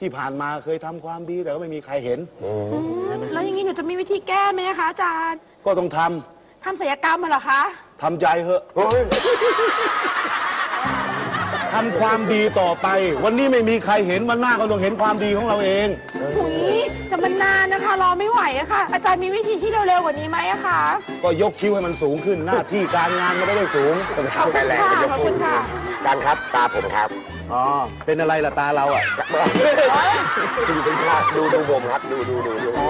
ที่ผ่านมาเคยทำความดีแต่ก็ไม่มีใครเห็น แล้วอย่างนี้หนูจะมีวิธีแก้ไหมคะอาจารย์ก็ต้องทำทำศัลยกรรมมาเหรอคะ ทำใจเหอะทำความดีต่อไป วันนี้ไม่มีใครเห็นวันหน้าก็ต้องเห็นความดีของเราเอง หุยแต่มันนานนะคะ รอไม่ไหวอะค่ะ อาจารย์มีวิธีที่เร็วๆกว่านี้ไหมอะคะก็ยกคิ้วให้มันสูงขึ้นหน้าที่การงานมันไม่ได้สูง ขอบคุณค่ะขอบคุณค่ะ การครับตาผมครับอ๋อ เป็นอะไรล่ะตาเราอะ ดูเป็นภาพดูดูผมครับ ดูดูดูดูอ๋อ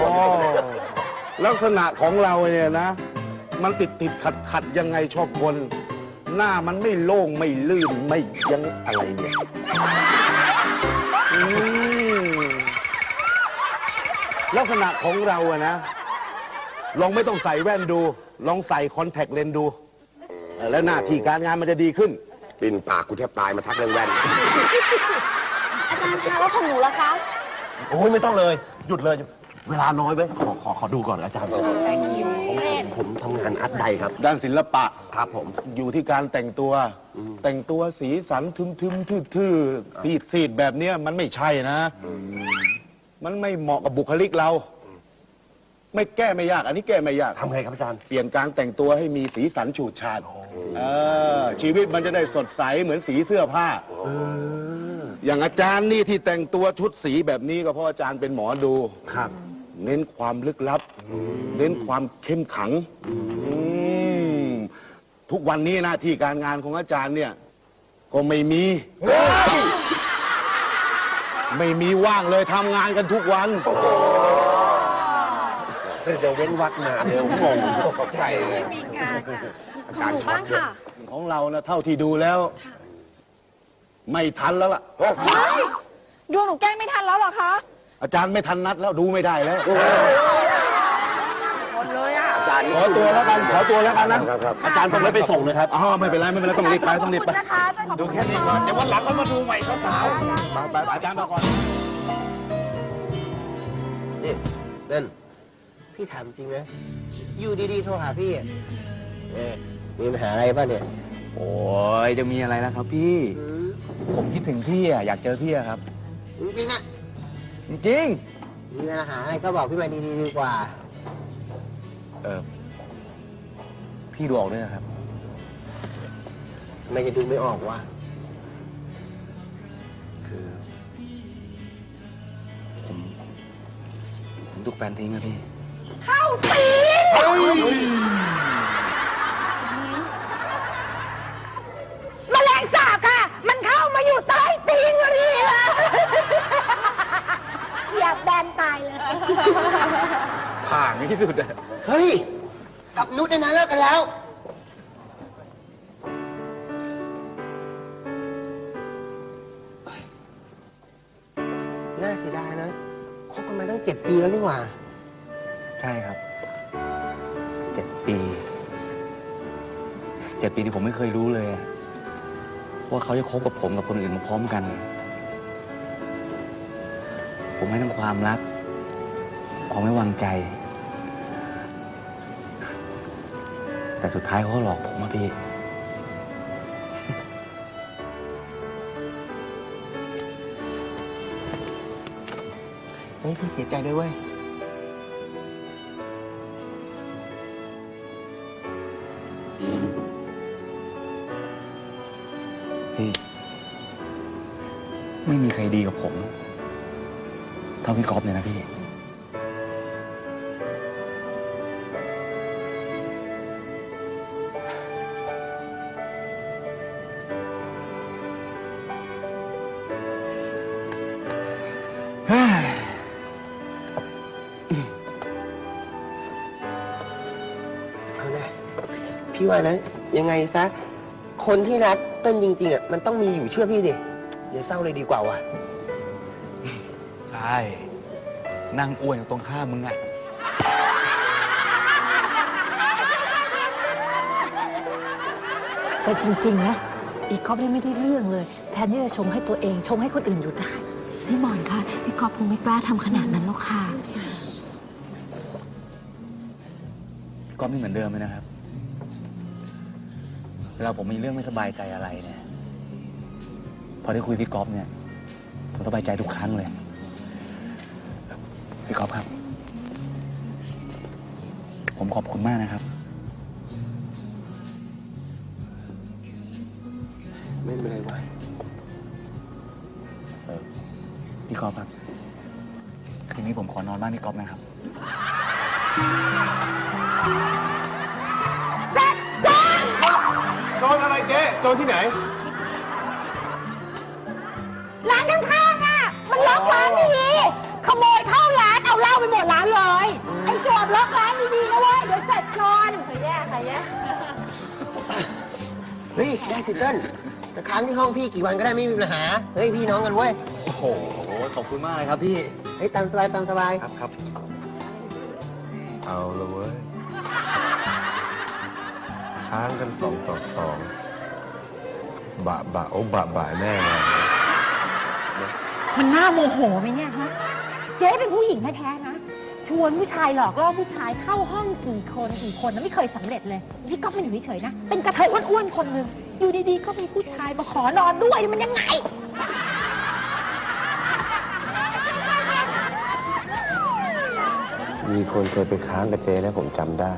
ลักษณะของเราเนี่ยนะ มันติดติดขัดขัดยังไงชอบคน หน้ามันไม่โล่งไม่ลื่นไม่ยังอะไรเนี่ยอืมลักษณะของเราอะนะ ลองไม่ต้องใส่แว่นดู ลองใส่คอนแทคเลนส์ดูเออแล้วหน้าที่การงานมันจะดีขึ้น ปินปากกูแทบตายมาทักเรื่องแว่น อาจารย์คะแล้วของหนูล่ะคะโอ้ยไม่ต้องเลย หยุดเลย เวลาน้อยไว้ยขอขอขอดูก่อนอาจารย์ผมทำงานอาร์ตใดครับ ด้านศิลปะครับผม อยู่ที่การแต่งตัว แต่งตัวสีสันทึมทึมๆทื่อๆซีดซีดๆแบบเนี้ยมันไม่ใช่นะ มันไม่เหมาะกับบุคลิกเรา ไม่แก้ไม่ยาก อันนี้แก้ไม่ยาก ทำไงครับอาจารย์ เปลี่ยนการแต่งตัวให้มีสีสันฉูดฉาดเออชีวิตมันจะได้สดใสเหมือนสีเสื้อผ้าอย่างอาจารย์นี่ที่แต่งตัวชุดสีแบบนี้ก็เพราะอาจารย์เป็นหมอดูครับ เน้นความลึกลับ เน้นความเข้มขังอืมทุกวันนี้หน้าที่การงานของอาจารย์เนี่ย ก็ไม่มี ไม่มีว่างเลยทำงานกันทุกวัน เดี๋ยวเว้นวักมาเดี๋ยวงงเข้าใจเลยมีงานของหนูบ้างค่ะของเรานะเท่าที่ดูแล้ว ไม่ทันแล้วล่ะดวงหนูแกล้งไม่ทันแล้วเหรอคะอาจารย์ไม่ทันนัดแล้วดูไม่ได้แล้ว หมดเลยอะ อาจารย์ขอตัวแล้วกัน ขอตัวแล้วกันนะครับครับ อาจารย์ผมไม่ไปส่งนะครับอ๋อไม่เป็นไรไม่เป็นไรต้องรีบไปต้องรีบขอบไปคุณนะคะอาจารย์ขอบดูณแค่นี้ก่อน เดี๋ยววันหลังก็มาดูใหม่สาวไปไปไปอาจารย์มาก่อน นี่เล่น พี่ถามจริงนะ อยู่ดีๆ โทรหาพี่อะเอ๊ะมีปัญหาอะไรบ้างเนี่ยโอ้ยจะมีอะไรแล้วครับพี่อืมผมคิดถึงพี่อะอยากเจอพี่อะครับ จริงๆอะจริงมีปัญหาอะไรก็บอกพี่มาดีๆดีกว่า ๆเออพี่ดูออกด้วยนะครับทำไมจะดูไม่ออกวะคือผมผมถูกแฟนทิ้งอะพี่เข้า ตีนแมลงสาบค่ะ มันเข้ามาอยู่ใต้ตีนพอดีเลยอยากแบนตายเลย ผ่างที่สุดอะเฮ้ย กับนุชเนี่ยนะเลิกกันแล้ว น่าเสียดายนะคบกันมาตั้งเจ็ดปีแล้วนี่หว่า ใช่ครับเจ็ดปีเจ็ดปีที่ผมไม่เคยรู้เลยอะว่าเขาจะคบกับผมกับคนอื่นมาพร้อมกัน ผมให้ทั้งความรักความไม่วางใจ แต่สุดท้ายเขาก็หลอกผมอะพี่เฮ้ยพี่เสียใจด้วยเว้ย ดีกับผม เท่าพี่กอฟเลยนะพี่ เอานะพี่ว่านะ ยังไงซะ คนที่รักเต้นจริง ๆอะมันต้องมีอยู่เชื่อพี่ดิ อย่าเศร้าเลยดีกว่าว่ะ ใช่นั่งอ้วนอยู่ตรงข้ามมึงอะแต่จริง ๆ นะ อีกก๊อฟนี่ไม่ได้เรื่องเลย แทนที่จะชมให้ตัวเองชมให้คนอื่นอยู่ได้ พี่หมอนค่ะพี่กอฟคงไม่กล้าทำขนาดนั้นหรอกค่ะพี่กอฟไม่เหมือนเดิมเลยนะครับ เวลาผมมีเรื่องไม่สบายใจอะไรเนี่ยพ อได้คุยพี่กอฟเนี่ย ผมสบายใจทุกครั้งเลย พี่ก๊อฟครับ ผมขอบคุณมากนะครับ ไม่เป็นไรวะพี่ก๊อฟครับ คืนนี้ผมขอนอนบ้านพี่ก๊อฟนะครับ โจรอะไรเจ๊โจรที่ไหน ร้านข้างๆอะ มันล็อกร้านดีๆขโมยเข้าร้านเอาเหล้าไปหมดร้านเลย ไอ้โจรล็อกร้านดีๆนะเว้ย เดี๋ยวเสร็จก่อนใครแย่ใครแย่เฮ้ยได้สิเติ้ลแต่ค้างที่ห้องพี่กี่วันก็ได้ไม่มีปัญหา เฮ้ยพี่น้องกันเว้ย โอ้โห ขอบคุณมากเลยครับพี่ เฮ้ยตามสบายตามสบาย ครับครับเอาละเว้ย ค้างกันสองต่อสองบะบะโอ้บะบะแน่นอน มันน่าโมโหไหมเนี่ยฮะเจ๊เป็นผู้หญิงแท้ๆนะ ชวนผู้ชายหลอกล่อผู้ชายเข้าห้องกี่คนกี่คนนะไม่เคยสำเร็จเลยพี่ก๊อฟมันอยู่เฉยๆนะ เป็นกระเทยอ้วนๆคนหนึ่งอยู่ดีๆก็มีผู้ชายมาขอนอนด้วยมันยังไง มีคนเคยไปค้างกับเจ๊นะผมจำได้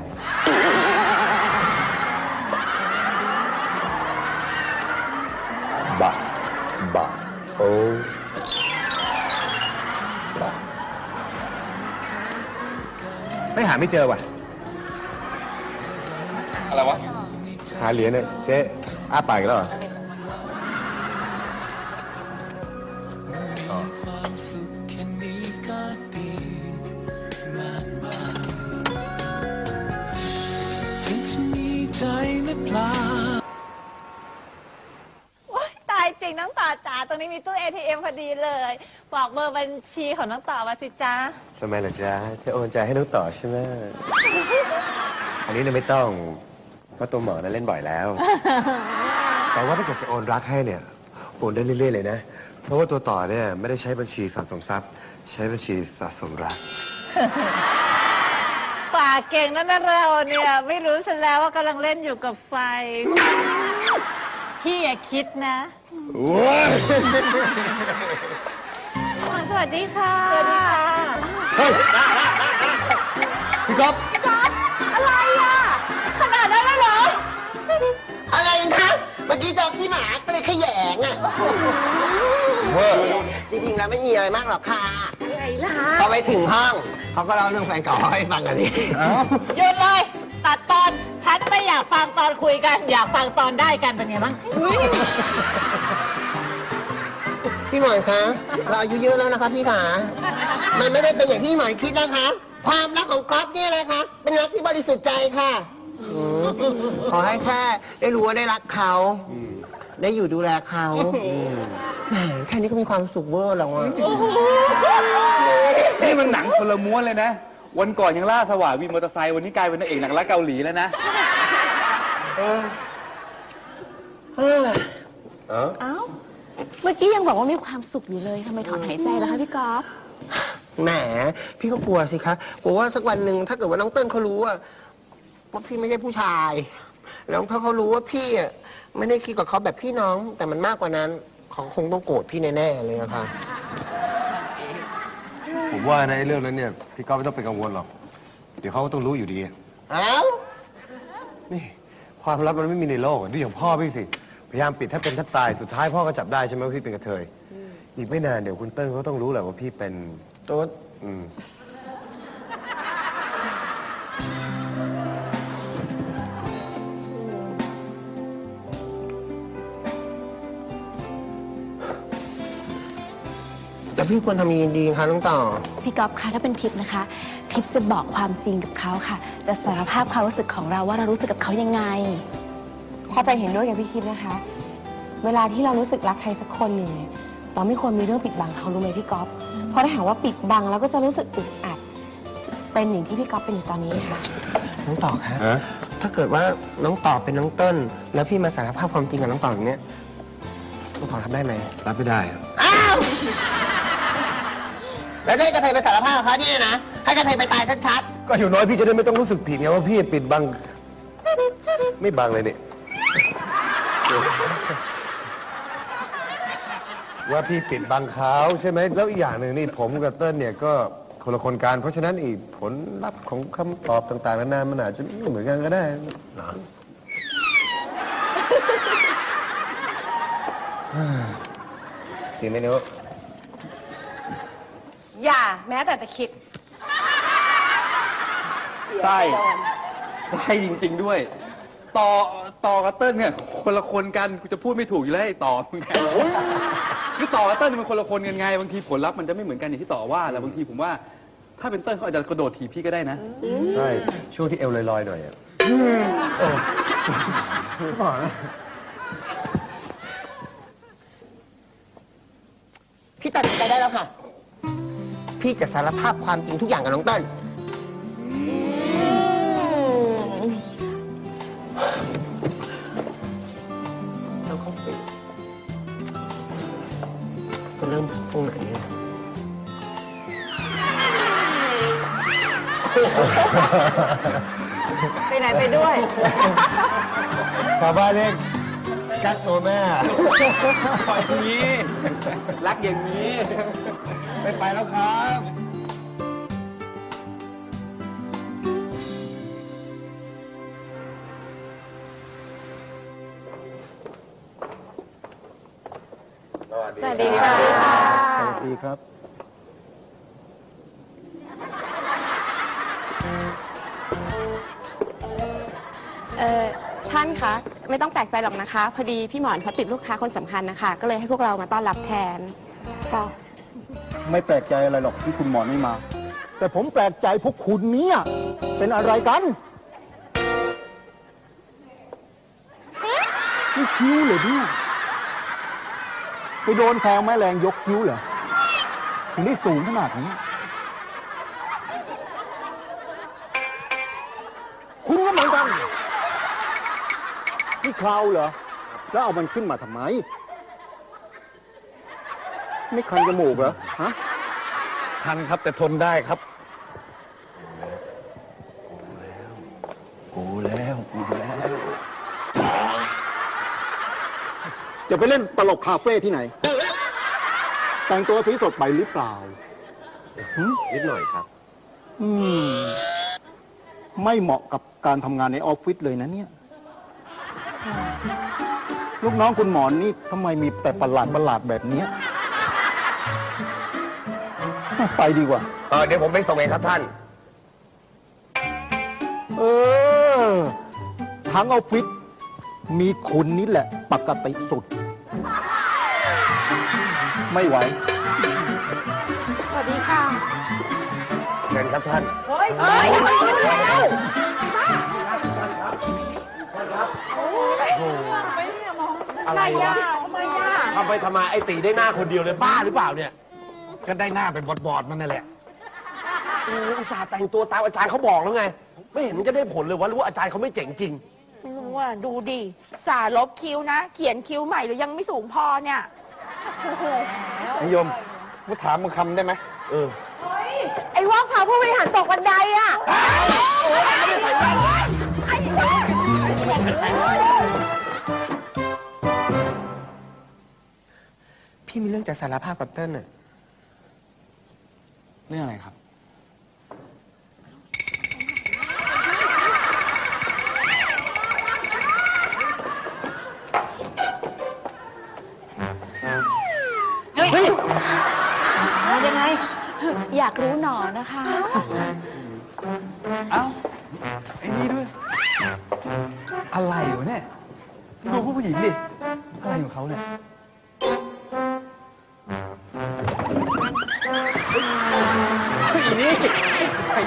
หาไม่เจอว่ะ อะไรวะ หาเหรียญเนี่ยเจ๊อ้าปากอีกแล้วเหรอโนี้มีตู้ ATM พอดีเลย บอกเบอร์บัญชีของน้องต่อมาสิจ้าทำไมล่ะจ๊ะ จะโอนใจให้น้องต่อใช่ไหมอันนี้เนี่ยไม่ต้อง เพราะตัวหมอนั้นเล่นบ่อยแล้ว แต่ว่าถ้าเกิดจะโอนรักให้เนี่ย โอนได้เรื่อยๆเลยนะ เพราะว่าตัวต่อเนี่ยไม่ได้ใช้บัญชีสะสมทรัพย์ ใช้บัญชีสะสมรัก ปากเก่งนั่นนะเราเนี่ย ไม่รู้ซะแล้วว่ากำลังเล่นอยู่กับไฟ พี่อย่าคิดนะ สวัสดีค่ะ สวัสดีค่ะ พี่ก๊อฟอะไรอะ ขนาดนั้นเลยเหรอ อะไรนะเมื่อกี้เจอขี้หมาก็เลยขยงอะจริงๆแล้วไม่มีอะไรมากหรอกค่ะอะไรล่ะพอไปถึงห้องเขาก็เล่าเรื่องแฟนเก่าให้ฟังกันดิ หยุดเลย อยากฟังตอนคุยกัน อยากฟังตอนได้กันเป็นไงบ้างพี่หมอนคะเราอายุเยอะแล้วนะคะพี่ขา มันไม่ได้เป็นอย่างที่พี่หมอนคิดนะคะ ความรักของก๊อฟเนี่ยนะคะ เป็นรักที่บริสุทธิ์ใจค่ะอืมขอให้แค่ได้รู้ว่าได้รักเขา ได้อยู่ดูแลเขาแหมแค่นี้ก็มีความสุขเวอร์แล้วอะนี่มันหนังคนละม้วนเลยนะ วันก่อนยังล่าสวาวินมอเตอร์ไซค์วันนี้กลายเป็นนางเอกหนังรักเกาหลีแล้วนะ เออเอ้า เมื่อกี้ยังบอกว่ามีความสุขอยู่เลยทำไมถอนหายใจล่ะคะพี่กอล์ฟแหมพี่ก็กลัวสิคะกลัวว่าสักวันหนึ่งถ้าเกิดว่าน้องเติ้ลเขารู้ว่าว่าพี่ไม่ใช่ผู้ชาย แล้วถ้าเขารู้ว่าพี่อะไม่ได้คิดกับเขาแบบพี่น้อง แต่มันมากกว่านั้นเขาคงต้องโกรธพี่แน่ๆเลยอะค่ะผมว่าในเรื่องนั้นเนี่ยพี่ก้าวไม่ต้องเป็นกังวลหรอก เดี๋ยวเขาก็ต้องรู้อยู่ดี เอ้า นี่ ความลับมันไม่มีในโลกอะดูอย่างพ่อพี่สิ พยายามปิดถ้าเป็นถ้าตาย สุดท้ายพ่อก็จับได้ใช่ไหมว่าพี่เป็นกระเทย อีกไม่นานเดี๋ยวคุณเติ้ลเขาต้องรู้แหละว่าพี่เป็นตุ๊ดอืม แต่พี่ควรทำยังไงดีคะน้องต่อ พี่กอล์ฟคะถ้าเป็นทิพย์นะคะ ทิพย์จะบอกความจริงกับเขาค่ะ จะสารภาพความรู้สึกของเราว่าเรารู้สึกกับเขายังไงพอใจเห็นด้วยกับพี่ทิพย์นะคะ เวลาที่เรารู้สึกรักใครสักคนหนึ่งเนี่ยเราไม่ควรมีเรื่องปิดบังเขารู้ไหมพี่ก๊อฟเพราะถ้าหากว่าปิดบังเราก็จะรู้สึกอึดอัด เป็นอย่างที่พี่ก๊อฟเป็นอยู่ตอนนี้ค่ะ น้องต่อคะฮะ ถ้าเกิดว่าน้องต่อเป็นน้องเติ้ลแล้วพี่มาสารภาพความจริงกับน้องต่ออย่างเนี้ยน้องต่อทำได้ไหมรับไม่ได้อะอ้าว แล้วจะให้กระเทยไปสารภาพกับเขาเนี่ยนะ ให้กระเทยไปตายชัดก็อยู่น้อยพี่จะได้ไม่ต้องรู้สึกผิดไงว่าพี่ปิดบัง ไม่บังเลยเนี่ยว่าพี่ปิดบังเขาใช่ไหมแล้วอีกอย่างหนึ่งนี่ผมกับเติ้ลเนี่ยก็คนละคนกันเพราะฉะนั้นอีกผลลัพธ์ของคำตอบต่างๆนานามันอาจจะไม่เหมือนกันก็ได้นะจริงไหมนุ๊กอย่า แม้แต่จะคิดใช่ใช่จริง ๆด้วย ต่อต่อกับเติ้ลเนี่ยคนละคนกันกูจะพูดไม่ถูกอยู่แล้วไอ้ต่อมึงไงคือต่อกับเติ้ลมันคนละคนกันไงบางทีผลลัพธ์มันจะไม่เหมือนกันอย่างที่ต่อว่าแล้วบางทีผมว่า ถ้าเป็นเติ้ลเขาอาจจะกระโดดถีบพี่ก็ได้นะ ใช่ ช่วงที่เอวลอยๆหน่อยอะพี่ตัดสินใจได้แล้วค่ะ พี่จะสารภาพความจริงทุกอย่างกับน้องเติ้ลแล้วเขาไปจะเริ่มตรงไหนอะไปไหนไปด้วย ชาวบ้านเรียกกักตัวแม่ ปล่อยอย่างนี้ รักอย่างนี้ ไม่ไปแล้วครับสวัสดีค่ะ สวัสดีครับ เออท่านคะไม่ต้องแปลกใจหรอกนะคะ พอดีพี่หมอนเขาติดลูกค้าคนสำคัญนะคะ ก็เลยให้พวกเรามาต้อนรับแทน ค่ะ ไม่แปลกใจอะไรหรอกที่คุณหมอนไม่มา แต่ผมแปลกใจพวกคุณเนี่ยเป็นอะไรกันนี่คิ้วเหรอเนี่ยไปโดนแทงแม่แรงยกคิ้วเหรอถึงได้สูงขนาดนี้ คุณก็เหมือนกันนี่คราวเหรอ แล้วเอามันขึ้นมาทำไม ไม่คันจมูกเหรอ ฮะคันครับแต่ทนได้ครับ กูแล้ว กูแล้ว จะไปเล่นตลกคาเฟ่ที่ไหน แต่งตัวสีสดไปหรือเปล่า นิดหน่อยครับ อืม ไม่เหมาะกับการทำงานในออฟฟิศเลยนะเนี่ย ลูกน้องคุณหมอนนี่ทำไมมีแต่ประหลาดประหลาดแบบเนี้ย ไปดีกว่า เออเดี๋ยวผมไปส่งเองครับท่าน เออ ทั้งออฟฟิศมีคุณนี่แหละ ปกติสุด ไม่ไหว สวัสดีค่ะ เชิญครับท่านอะไรวะทำไปทำไมไอ้ตีได้หน้าคนเดียวเลยบ้าหรือเปล่าเนี่ย ก็ได้หน้าเป็นบอดๆมันนั่นแหละเอออุตส่าห์แต่งตัวตามอาจารย์เขาบอกแล้วไง ไม่เห็นมันจะได้ผลเลยวะรู้ว่าอาจารย์เขาไม่เจ๋งจริง ไม่รู้ว่าดูดิสาลบคิ้วนะ เขียนคิ้วใหม่หรือยังไม่สูงพอเนี่ยนิยมกูถามมึงคำได้ไหมเออ ไอ้ว่างพาผู้บริหารตกบันไดอะพี่มีเรื่องจะสารภาพกับเติ้ลน่ะ เรื่องอะไรครับยังไง อยากรู้หนอนะคะ เอ้าไอ้นี่ด้วย อะไรวะเนี่ยดูผู้หญิงดิ อะไรของเขาเนี่ย Ai, aí,